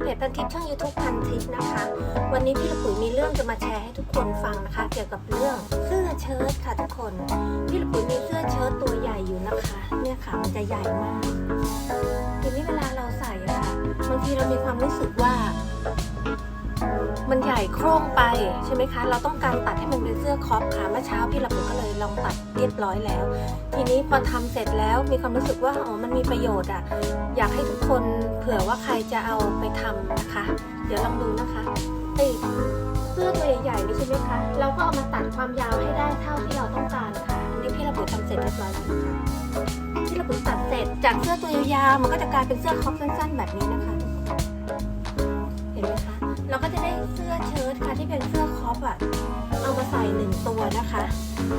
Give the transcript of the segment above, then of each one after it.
เพจพันทิปช่อง YouTube พันทิปนะคะ วันนี้พี่ละปุ๋ยมีเรื่องจะมาแชร์ให้ทุกคนฟังนะคะ เกี่ยวกับเรื่องเสื้อเชิ้ตค่ะทุกคน พี่ละปุ๋ยมีเสื้อเชิ้ตตัวใหญ่อยู่นะคะ เนี่ยค่ะมันจะใหญ่มากทีนี้เวลาเราใส่อะค่ะบางทีเรามีความรู้สึกว่า มันใหญ่โครงไปใช่ไหมคะ เราต้องการตัดให้มันเป็นเสื้อคอปค่ะเมื่อเช้าพี่ละปุ๋ยก็เลองตัดเรียบร้อยแล้ว ทีนี้พอทำเสร็จแล้วมีความรู้สึกว่าอ๋อมันมีประโยชน์อะอยากให้ทุกคนเผื่อว่าใครจะเอาไปทำนะคะ เดี๋ยวลองดูนะคะติดเสื้อตัวใหญ่ๆนี่ใช่ไหมคะเราก็เอามาตัดความยาวให้ได้เท่าที่เราต้องการค่ะนี่พี่ระบุทำเสร็จเรียบร้อยแล้วนะคะพี่ระบุตัดเสร็จจากเสื้อตัวยาวๆมันก็จะกลายเป็นเสื้อคอปสั้น ๆ แบบนี้นะคะเห็นไหมคะเราก็จะได้เสื้อเชิ้ตค่ะที่เป็นเสื้อคอปอะ ใส่หนึ่งตัวนะคะ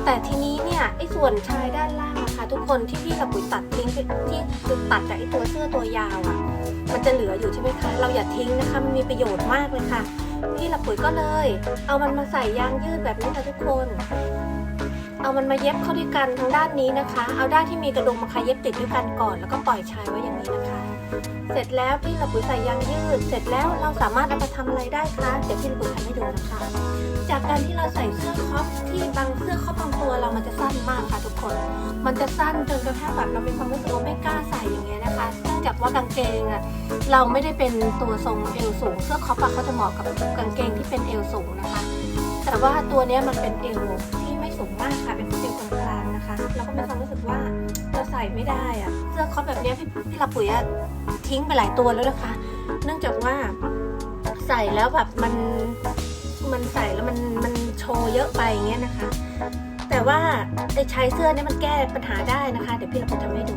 แต่ทีนี้เนี่ยไอ้ส่วนชายด้านล่างนะคะ ทุกคนที่พี่กับปุ๋ยตัดทิ้งที่คือตัดจากไอ้ตัวเสื้อตัวยาวอะ่ะ มันจะเหลืออยู่ใช่ไหมคะ เราอย่าทิ้งนะคะ มันมีประโยชน์มากเลยค่ะ พี่ละปุ๋ยก็เลย เอามันมาใส่ยางยืดแบบนี้ค่ะทุกคน เอามันมาเย็บเข้าด้วยกันทางด้านนี้นะคะ เอาด้านที่มีกระดุมมาค่ะเย็บติดด้วยกันก่อน แล้วก็ปล่อยชายไว้อย่างนี้นะคะ เสร็จแล้วพี่ละปุ๋ยใส่ยางยืด เสร็จแล้วเราสามารถเอามาทำอะไรได้คะเดี๋ยวพี่ละปุ๋ยทำให้ดูนะคะ จากการที่เราใส่เสื้อครอปที่บางเสื้อครอปบางตัวเรามันจะสั้นมากค่ะทุกคน มันจะสั้นจนกระทั่งแบบเรามีความรู้สึกว่าไม่กล้าใส่อย่างเงี้ยนะคะเนื่องจากว่ากางเกงอะเราไม่ได้เป็นตัวทรงเอวสูง เสื้อครอปอะเขาจะเหมาะกับกางเกงที่เป็นเอวสูงนะคะ แต่ว่าตัวเนี้ยมันเป็นเอวที่ ไม่ได้อะเสื้อคอปแบบนี้พี่พี่ลาปุ๋ยอะทิ้งไปหลายตัวแล้วนะคะ เนื่องจากว่าใส่แล้วแบบมันมันใส่แล้วมันมันโชว์เยอะไปอย่างเงี้ยนะคะ แต่ว่าไอ้ใช้เสื้อเนี่ยมันแก้ปัญหาได้นะคะ เดี๋ยวพี่เราไปทำให้ดู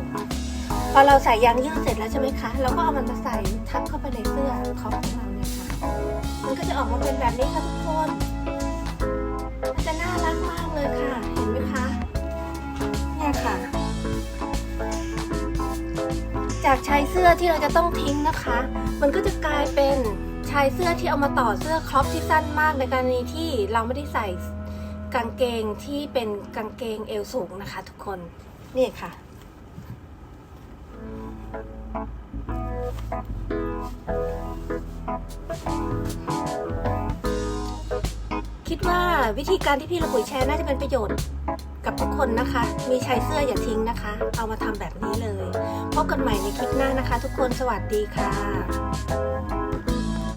พอเราใส่ยางยืดเสร็จแล้วใช่ไหมคะเราก็เอามันมาใส่ทับเข้าไปในเสื้อคอปของเราเนี่ยค่ะมันก็จะออกมาเป็นแบบนี้ค่ะทุกคน จากชายเสื้อที่เราจะต้องทิ้งนะคะ มันก็จะกลายเป็นชายเสื้อที่เอามาต่อเสื้อครอปที่สั้นมากในกรณีที่เราไม่ได้ใส่กางเกงที่เป็นกางเกงเอวสูงนะคะ ทุกคนนี่ค่ะ คิดว่าวิธีการที่พี่ระบุยแชร์น่าจะเป็นประโยชน์ กับทุกคนนะคะ มีชายเสื้ออย่าทิ้งนะคะ เอามาทำแบบนี้เลย พบกันใหม่ในคลิปหน้านะคะ ทุกคนสวัสดีค่ะ